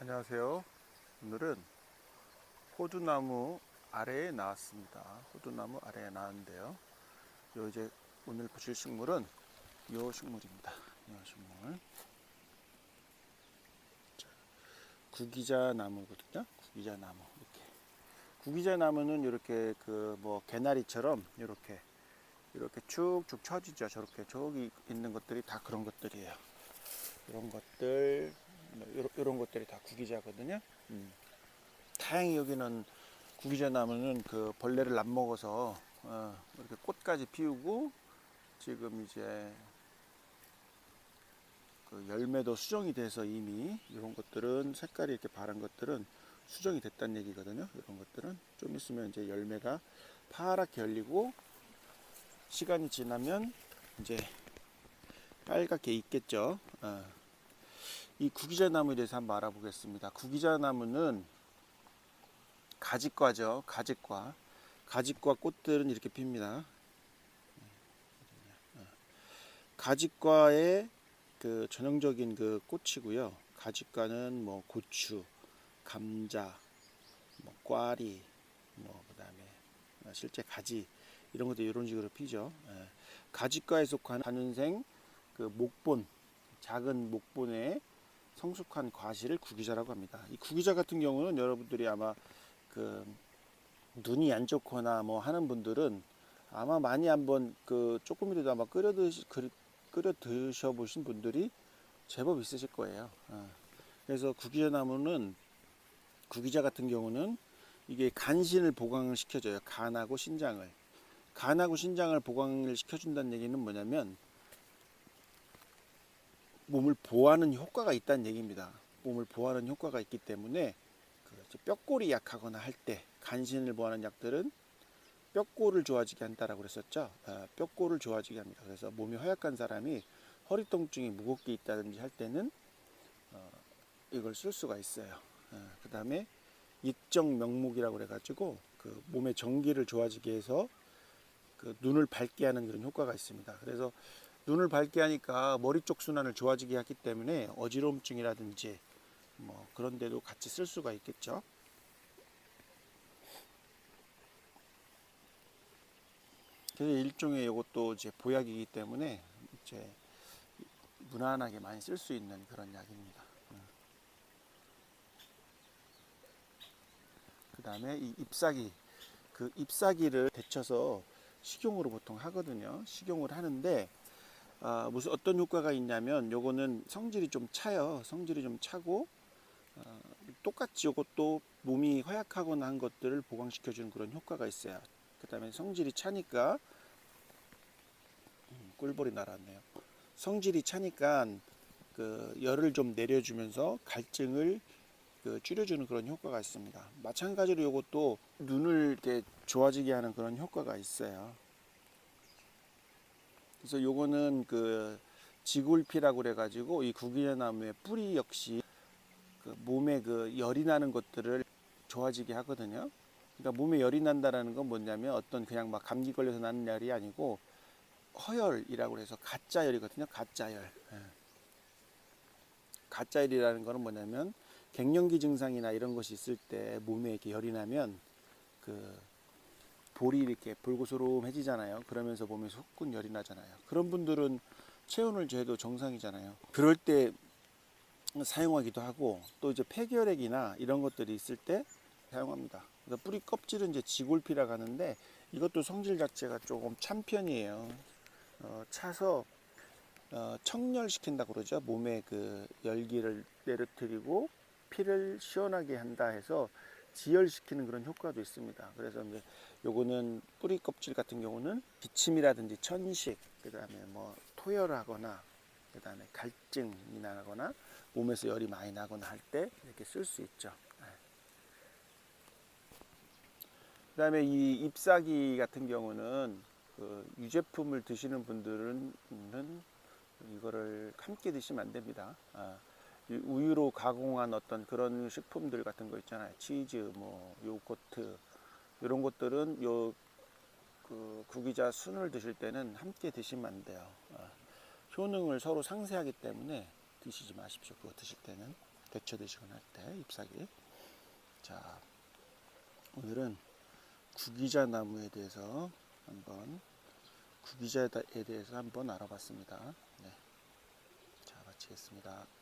안녕하세요. 오늘은 호두나무 아래에 나왔습니다. 호두나무 아래에 나왔는데요. 요 이제 오늘 보실 식물은 요 식물입니다. 요 식물. 자, 구기자 나무거든요. 구기자 나무 이렇게. 구기자 나무는 이렇게 그 뭐 개나리처럼 이렇게 이렇게 쭉쭉 쳐지죠. 저렇게 저기 있는 것들이 다 그런 것들이에요. 이런 것들 이런, 이런 것들이 다 구기자거든요. 음. 다행히 여기는 구기자 나무는 그 벌레를 안 먹어서 어, 이렇게 꽃까지 피우고 지금 이제 그 열매도 수정이 돼서 이미 이런 것들은 색깔이 이렇게 바른 것들은 수정이 됐다는 얘기거든요. 이런 것들은 좀 있으면 이제 열매가 파랗게 열리고 시간이 지나면 이제 빨갛게 익겠죠. 어. 이 구기자 나무에 대해서 한번 알아보겠습니다. 구기자 나무는 가지과죠. 가지과. 가지과 꽃들은 이렇게 핍니다. 가지과의 그 전형적인 그 꽃이고요. 가지과는 뭐 고추, 감자, 뭐 꽈리, 뭐 그다음에 실제 가지 이런 것도 이런 식으로 피죠. 예. 가지과에 속한 한은생 그 목본 작은 목본에 성숙한 과실을 구기자라고 합니다. 이 구기자 같은 경우는 여러분들이 아마 그 눈이 안 좋거나 뭐 하는 분들은 아마 많이 한번 그 조금이라도 아마 끓여 드시 끓여 드셔 보신 분들이 제법 있으실 거예요. 어. 그래서 구기자 나무는 구기자 같은 경우는 이게 간신을 보강을 시켜줘요. 간하고 신장을. 간하고 신장을 보강을 시켜준다는 얘기는 뭐냐면 몸을 보호하는 효과가 있다는 얘기입니다. 몸을 보호하는 효과가 있기 때문에 그 뼈골이 약하거나 할 때 간신을 보호하는 약들은 뼈골을 좋아지게 한다라고 그랬었죠. 아, 뼈골을 좋아지게 합니다. 그래서 몸이 허약한 사람이 허리 통증이 무겁게 있다든지 할 때는 어, 이걸 쓸 수가 있어요. 아, 그 다음에 익정 명목이라고 그래가지고 그 몸의 전기를 좋아지게 해서 그 눈을 밝게 하는 그런 효과가 있습니다. 그래서 눈을 밝게 하니까 머리 쪽 순환을 좋아지게 하기 때문에 어지러움증이라든지 뭐 그런 데도 같이 쓸 수가 있겠죠. 그래서 일종의 이것도 이제 보약이기 때문에 이제 무난하게 많이 쓸 수 있는 그런 약입니다. 그 다음에 이 잎사귀, 그 잎사귀를 데쳐서 식용으로 보통 하거든요. 식용을 하는데 아, 무슨 어떤 효과가 있냐면 요거는 성질이 좀 차요. 성질이 좀 차고 어, 똑같이 요것도 몸이 허약하거나 한 것들을 보강시켜 주는 그런 효과가 있어요. 그다음에 성질이 차니까 음, 꿀벌이 날았네요. 성질이 차니까 그 열을 좀 내려주면서 갈증을 그 줄여주는 그런 효과가 있습니다. 마찬가지로 요것도 눈을 이렇게 좋아지게 하는 그런 효과가 있어요. 그래서 요거는 그 지굴피라고 그래가지고 이 구기자나무의 뿌리 역시 그 몸에 그 열이 나는 것들을 좋아지게 하거든요. 그러니까 몸에 열이 난다라는 건 뭐냐면 어떤 그냥 막 감기 걸려서 나는 열이 아니고 허열이라고 해서 가짜 열이거든요. 가짜 열. 예. 가짜 열이라는 거는 뭐냐면 갱년기 증상이나 이런 것이 있을 때 몸에 이렇게 열이 나면 그 볼이 이렇게 불고스름해지잖아요. 그러면서 몸에 속군 열이 나잖아요. 그런 분들은 체온을 재도 정상이잖아요. 그럴 때 사용하기도 하고 또 이제 폐결핵이나 이런 것들이 있을 때 사용합니다. 그래서 뿌리 껍질은 이제 지골피라고 하는데 이것도 성질 자체가 조금 찬 편이에요. 어, 차서 어, 청열시킨다고 그러죠. 몸에 그 열기를 내려뜨리고 피를 시원하게 한다 해서 지혈시키는 그런 효과도 있습니다. 그래서 이제 요거는 뿌리 껍질 같은 경우는 기침이라든지 천식, 그다음에 뭐 토열하거나 그다음에 갈증이 나거나 몸에서 열이 많이 나거나 할 때 이렇게 쓸 수 있죠. 네. 그다음에 이 잎사귀 같은 경우는 그 유제품을 드시는 분들은 이거를 함께 드시면 안 됩니다. 아, 이 우유로 가공한 어떤 그런 식품들 같은 거 있잖아요. 치즈, 뭐 요거트 이런 것들은 요 그 구기자 순을 드실 때는 함께 드시면 안 돼요. 아, 효능을 서로 상쇄하기 때문에 드시지 마십시오. 그거 드실 때는. 데쳐 드시거나 할 때 잎사귀. 자, 오늘은 구기자 나무에 대해서 한번 구기자에 대해서 한번 알아봤습니다. 네. 자, 마치겠습니다.